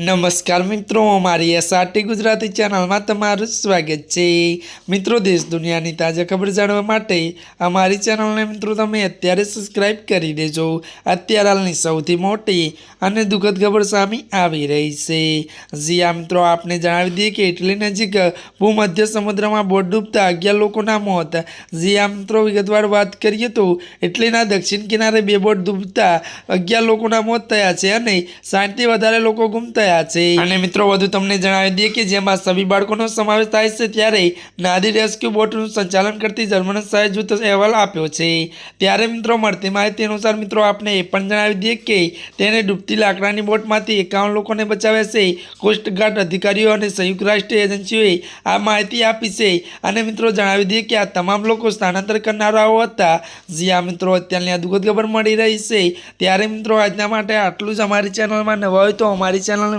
નમસ્કાર મિત્રો, અમારી એસઆરટી ગુજરાતી ચેનલમાં તમારું સ્વાગત છે. મિત્રો, દેશ દુનિયાની તાજા ખબર જાણવા માટે અમારી ચેનલને મિત્રો તમે અત્યારે સબસ્ક્રાઇબ કરી દેજો. અત્યારે હાલની સૌથી મોટી અને દુઃખદ ખબર સામે આવી રહી છે. જી આ મિત્રો, આપને જણાવી દઈએ કે ઇટલી નજીક ભૂમધ્ય સમુદ્રમાં બોટ ડૂબતા અગિયાર લોકોના મોત. જી મિત્રો, વિગતવાર વાત કરીએ તો ઇટલીના દક્ષિણ કિનારે બે બોટ ડૂબતા અગિયાર લોકોના મોત થયા છે અને સાઠથી વધારે લોકો ગુમ છે. અને મિત્રો, વધુ તમને જણાવી દઈએ કે જેમાં સભી બાળકોનો સમાવેશ થાય છે ત્યારે નાદી રેસ્ક્યુ બોટનું સંચાલન કરતી જર્મન સહાય જૂથ અહેવાલ આપ્યો છે. ત્યારે મિત્રો, મળતી માહિતી અનુસાર મિત્રો આપણે એ પણ જણાવી દઈએ કે તેને ડૂબતી લાકડાની બોટમાંથી એકાવન લોકોને બચાવ્યા છે. કોસ્ટગાર્ડ અધિકારીઓ અને સંયુક્ત રાષ્ટ્રીય એજન્સીઓએ આ માહિતી આપી છે. અને મિત્રો, જણાવી દઈએ કે આ તમામ લોકો સ્થાનાંતર કરનારાઓ હતા. જ્યાં મિત્રો, અત્યારની આ દુઃખદ ખબર મળી રહી છે. ત્યારે મિત્રો, આજના માટે આટલું જ. અમારી ચેનલમાં નવા હોય તો અમારી ચેનલને